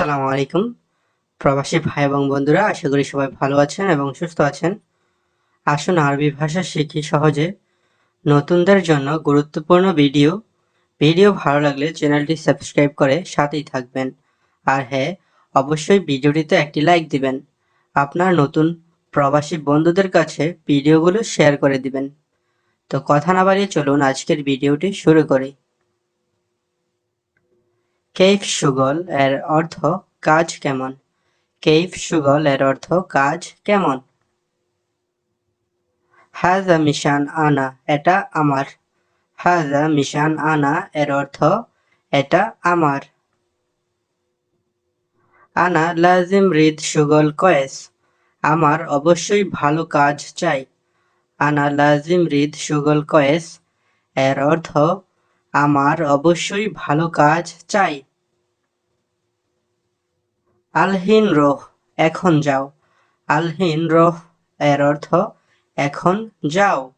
আসসালামু আলাইকুম, প্রবাসী ভাই এবং বন্ধুরা, আশা করি সবাই ভালো আছেন এবং সুস্থ আছেন। আসুন আরবি ভাষা শিখি সহজে। নতুনদের জন্য গুরুত্বপূর্ণ ভিডিও। ভিডিও ভালো লাগলে চ্যানেলটি সাবস্ক্রাইব করে সাথেই থাকবেন। আর হ্যাঁ অবশ্যই ভিডিওটিতে একটি লাইক দিবেন। আপনার নতুন প্রবাসী বন্ধুদের কাছে ভিডিওগুলো শেয়ার করে দিবেন। তো কথা না বাড়িয়ে চলুন আজকের ভিডিওটি শুরু করি। কেইফ সুগল এর অর্থ কাজ কেমন? কেইফ সুগল এর অর্থ কাজ কেমন? হাজা মিশান আনা, এটা আমার। হাজা মিশান আনা এর অর্থ, এটা আমার। আনা লাজিম রিদ সুগল কয়েস, আমার অবশ্যই ভালো কাজ চাই। আনা লাজিম রিদ সুগল কয়েস, এর অর্থ আমার অবশ্যই ভালো কাজ চাই। আলহিন রোহ, এখন যাও। আলহিন রোহ, এর অর্থ এখন যাও।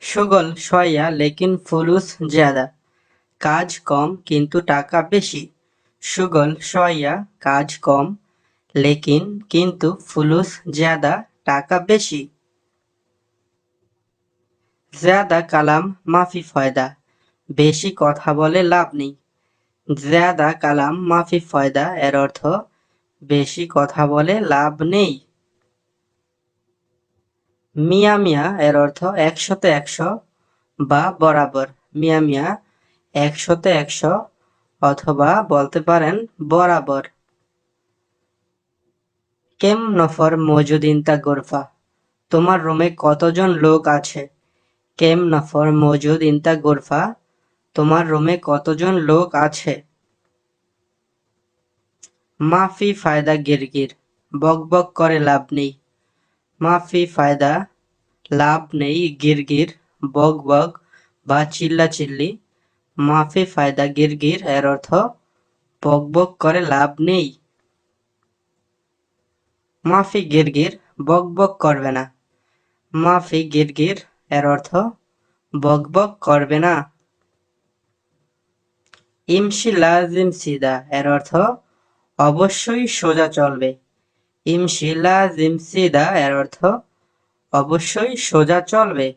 সুগল সয়া লেকিন, ফুলুস, জ্যাদা। কাজ কম, কিন্তু টাকা বেশি। সুগল সয়া কাজ কম, লেকিন, কিন্তু ফুলুস, জ্যাদা, টাকা বেশি। জ্যাদা কালাম, মাফি ফয়দা। বেশি কথা বলে লাভ নেই। জ্যাদা কালাম, মাফি ফয়দা এর অর্থ, বেশি কথা বলে লাভ নেই। মিয়া মিয়া এর অর্থ একশোতে একশো বা বরাবর। মিয়া মিয়া একশোতে একশো অথবা বলতে পারেন বরাবর। কেম নফর মজুদিন তা গোরফা। তোমার রুমে কতজন লোক আছে? কেম নফর মজুদ ইনতা গোরফা? তোমার রুমে কতজন লোক আছে? মাফি ফায়দা গিরগির, বক বক করে লাভ নেই। মাফি ফায়দা, লাভ নেই গিরগির, বক বক বা চিল্লা চিল্লি। মাফি ফায়দা গিরগির এর অর্থ বক বক করে লাভ নেই। মাফি গিরগির বক বক করবে না। মাফি গিরগির এর অর্থ, বক বক করবে না। ইমশি লাজিম সিদা, এর অর্থ, অবশ্যই সোজা চলবে। ইমশি লাজিম সিদা, এর অর্থ, অবশ্যই সোজা চলবে।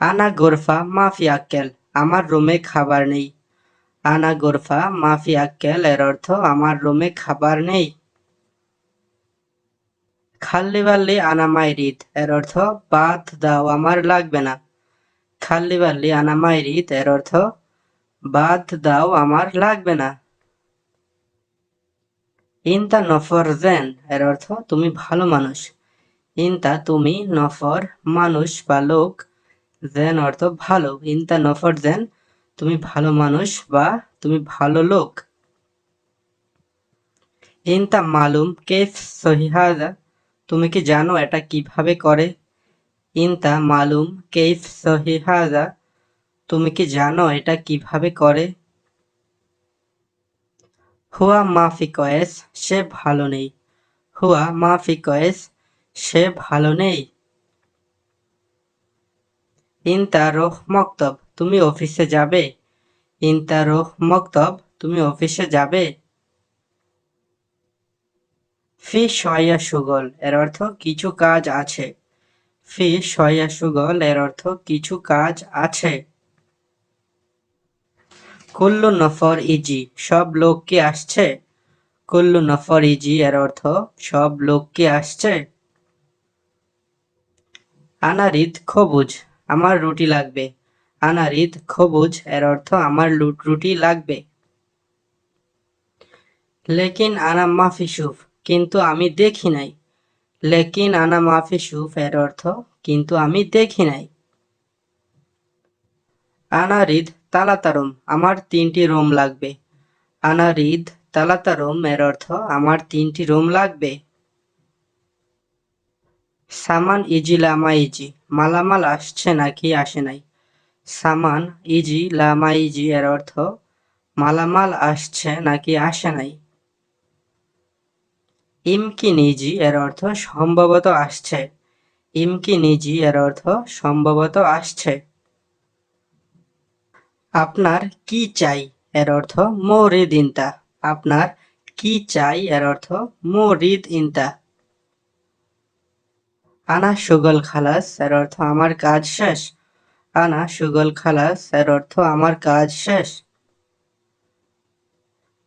আনা গোরফা, মাফি আক্কেল, আমার রুমে খাবার নেই। আনা গোরফা, মাফি আক্কেল, এর অর্থ, আমার রুমে খাবার নেই। খাল্লি বাল্লি আনা মাইরিদ এর অর্থ বাদ দাও, আমার লাগবে না। খাল্লি বাল্লি আনা মাইরিদ এর অর্থ বাদ দাও, আমার লাগবে না। ইনতা নফর জেন, এর অর্থ তুমি ভালো মানুষ। ইনতা তুমি নফর মানুষ বা লোক, জেন অর্থ ভালো। ইনতা নফর জেন, তুমি ভালো মানুষ বা তুমি ভালো লোক। ইনতা মালুম কেফ সহিহাজা তুমি কি জানো এটা কীভাবে করে? ইনতা মালুম কেফ সহিহাজা তুমি কি জানো এটা কীভাবে করে? হুয়া মাফি কয়েস, সে ভালো নেই। হুয়া মাফি কয়েস, সে ভালো নেই। ইনতা রোহ মক্তব, তুমি অফিসে যাবে? ইনতা রোহ মক্তব, তুমি অফিসে যাবে? ফি সয়া সুগল এর অর্থ কিছু কাজ আছে। ফি সয়া সুগল এর অর্থ কিছু কাজ আছে। কুল্লু নফর ইজি, সব লোক কি আসছে? কুল্লু নফর ইজি, এর অর্থ সব লোক কি আসছে? আনারিদ খবুজ, আমার রুটি লাগবে। আনারিদ খবুজ, এর অর্থ আমার লুট রুটি লাগবে। লেকিন আনা মাফি সুফ কিন্তু আমি দেখি নাই। লেকিন আনা মাফি সুফ এর অর্থ, কিন্তু আমি দেখি নাই। আনারিদ তালাতারম, আমার তিনটি রুম লাগবে। আনারিদ তালাতারম এর অর্থ, আমার তিনটি রুম লাগবে। সামান ইজি লামা ইজি, মালামাল আসছে নাকি আসে নাই। সামান ইজি লামা ইজি এর অর্থ, মালামাল আসছে নাকি আসে নাই। ইমকি নিজি এর অর্থ সম্ভবত আসছে। ইমকি নিজি এর অর্থ সম্ভবত আসছে। আপনার কি চাই এর অর্থ মোরিদ ইনতা আপনার কি চাই এর অর্থ মোরিদ ইনতা আনা সুগল খালাস এর অর্থ আমার কাজ শেষ। আনা সুগল খালাস এর অর্থ আমার কাজ শেষ।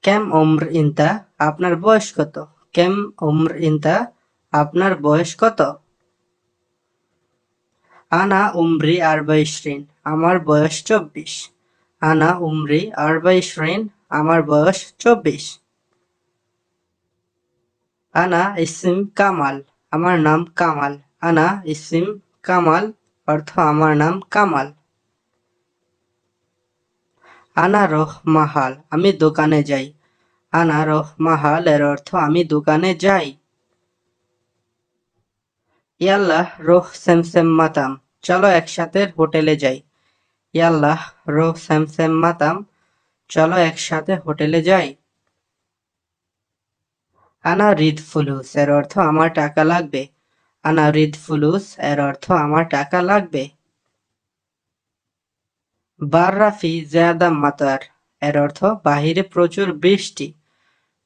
কেম ওমর ইনতা, আপনার বয়স কত? কেম ওমর ইন্তা? আপনার বয়স কত? আনা উমরি আরবাইশরিন আমার বয়স চব্বিশ। আনা উমরি আরবাইশরিন আমার বয়স চব্বিশ। আনা ইসিম কামাল, আমার নাম কামাল। আনা ইসিম কামাল অর্থ আমার নাম কামাল। আনা রহ মাহাল, আমি দোকানে যাই। আনা রহ মাহাল এর অর্থ আমি দোকানে যাই। ইয়াল্লাহ, রোহ সেমসেম মাতাম, চলো একসাথে হোটেলে যাই। ইয়াল্লাহ, রোহ সেমসেম মাতাম, চলো একসাথে হোটেলে যাই। আনা রিদ ফুলুস এর অর্থ আমার টাকা লাগবে। আনা রিদ ফুলুস এর অর্থ আমার টাকা লাগবে। বাররাফি, জিয়াদা মাতার এর অর্থ বাহিরে প্রচুর বৃষ্টি।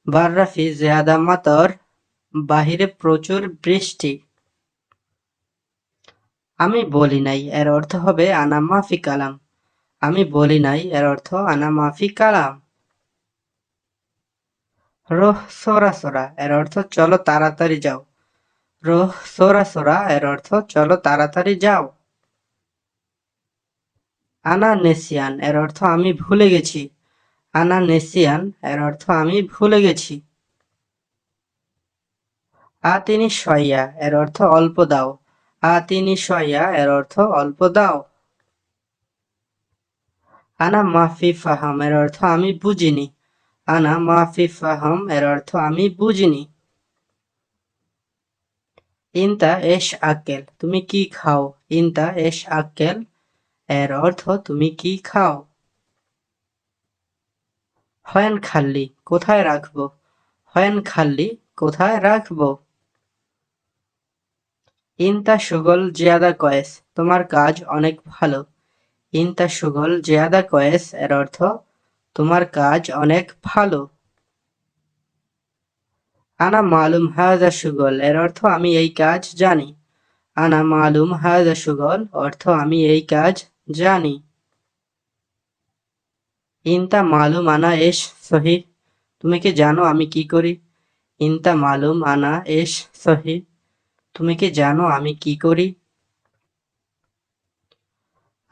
বাররাফি জিয়াদা মাতার বাহিরে প্রচুর বৃষ্টি। আমি বলি নাই, এর অর্থ হবে আনা মাফি কালাম। আমি বলি নাই, এর অর্থ আনা মাফি কালাম। রোহ, সোরা সোরা, এর অর্থ চলো তাড়াতাড়ি যাও। রোহ, সোরা সোরা, এর অর্থ চলো তাড়াতাড়ি যাও। আনা নেসিয়ান, এর অর্থ আমি ভুলে গেছি। আনা নেসিয়ান এর অর্থ আমি ভুলে গেছি। আ তিনি সইয়া এর অর্থ অল্প দাও। আ তিনি সইয়া এর অর্থ অল্প দাও। আনা মাফি ফাহাম এর অর্থ আমি বুঝিনি। আনা মাফি ফাহাম এর অর্থ আমি বুঝিনি। ইনতা এশ আকেল তুমি কি খাও? ইনতা এশ আকেল এর অর্থ তুমি কি খাও? হয়েন খাল্লি, কোথায় রাখব? হয়েন খাল্লি, কোথায় রাখব? ইনতা সুগল জিয়াদা কয়েস, তোমার কাজ অনেক ভালো। ইনতা সুগল জিয়াদা কয়েস এর অর্থ, তোমার কাজ অনেক ভালো। আনা মালুম হাজা সুগল এর অর্থ, আমি এই কাজ জানি। আনা মালুম হাজা সুগল অর্থ, আমি এই কাজ জানি। ইনতা মালুম আনা এস, সহি। তুমি কি জানো আমি কি করি? ইনতা মালুম আনা এস, সহি। তুমি কি জানো আমি কি করি?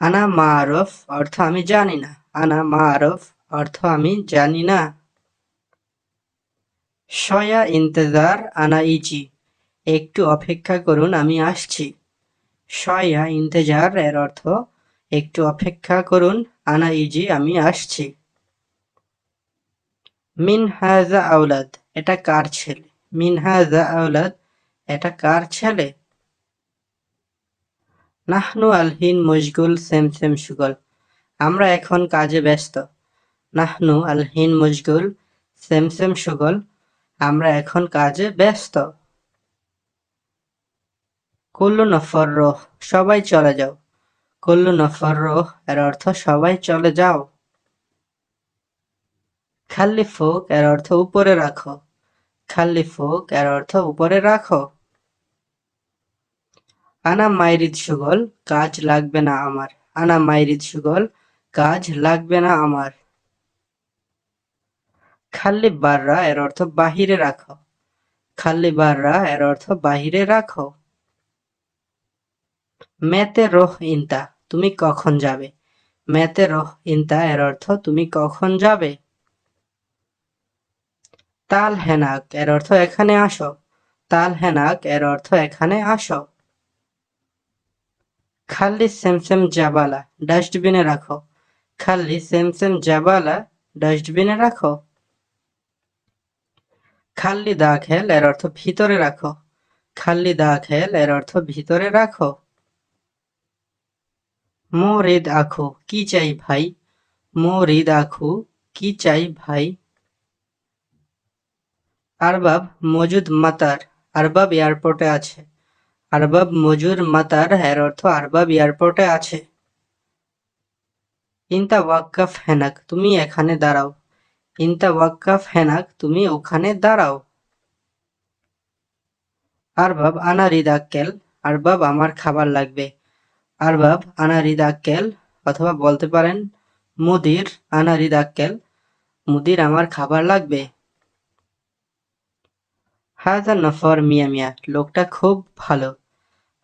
আনা মারফ অর্থ আমি জানি না। আনা মারফ অর্থ আমি জানি না। সয়া ইন্তজার আনা ইচি একটু অপেক্ষা করুন, আমি আসছি। সয়া ইন্তজার এর অর্থ একটু অপেক্ষা করুন আনা ইজি আমি আসছি। মিন হাজা আওলাদ, এটা কার ছেলে? মিন হাজা আওলাদ, এটা কার ছেলে? নাহনু আলহিন মশগুল, সেম সেম সুগল। আমরা এখন কাজে ব্যস্ত। নাহনু আলহিন মশগুল, সেম সেম সুগল। আমরা এখন কাজে ব্যস্ত। কুল্লু নফর সবাই চলে যাও। কুল্লু নফর এর অর্থ সবাই চলে যাও। খাল্লি ফোক এর অর্থ উপরে রাখো। খাল্লি ফোক এর অর্থ উপরে রাখো। আনা মাইরিদ সুগল, কাজ লাগবে না আমার। আনা মাইরিদ সুগল, কাজ লাগবে না আমার। খাল্লি বাররা এর অর্থ বাহিরে রাখো। খাল্লি বাররা এর অর্থ বাহিরে রাখো। মেতে রোহ ইনতা, তুমি কখন যাবে? মেতে রোহ ইনতা এর অর্থ, তুমি কখন যাবে? তাল হেনাক এর অর্থ, এখানে আসো। তাল হেনাক এর অর্থ, এখানে আসো। খাল্লি সেমসেম জাবালা, ডাস্টবিনে রাখো। খাল্লি সেমসেম জাবালা, ডাস্টবিনে রাখো। খাল্লি দাখেল এর অর্থ, ভিতরে রাখো। খাল্লি দাখেল এর অর্থ, ভিতরে রাখো। মোরিদ আখু কি চাই ভাই? মোরিদ আখু কি চাই ভাই? আরবাব মজুদ মাতার, আরবাব এয়ারপোর্টে আছে। আরবাব মজুর মাতার এর অর্থ আরবাব এয়ারপোর্টে আছে। ইনতা ওয়াক্কাফ হেনাক, তুমি এখানে দাঁড়াও। ইনতা ওয়াক্কাফ হেনাক, তুমি ওখানে দাঁড়াও। আরবাব, আনা রিদাক্কেল আরবাব, আমার খাবার লাগবে। আরবাব আনা রিদাক্কেল অথবা বলতে পারেন মুদির আনা রিদাক্কেল মুদির আমার খাবার লাগবে। হাজা নফর মিয়া মিয়া, লোকটা খুব ভালো।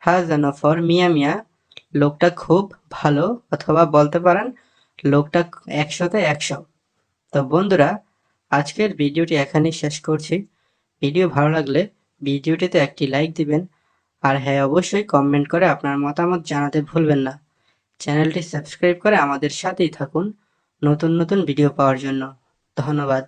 হাজা নফর মিয়া মিয়া, লোকটা খুব ভালো, অথবা বলতে পারেন লোকটা একশোতে একশো। তো বন্ধুরা, আজকের ভিডিওটি এখানেই শেষ করছি। ভিডিও ভালো লাগলে ভিডিওটিতে একটি লাইক দিবেন আর হ্যাঁ অবশ্যই কমেন্ট করে আপনার মতামত জানাতে ভুলবেন না। চ্যানেলটি সাবস্ক্রাইব করে আমাদের সাথেই থাকুন নতুন নতুন ভিডিও পাওয়ার জন্য। ধন্যবাদ।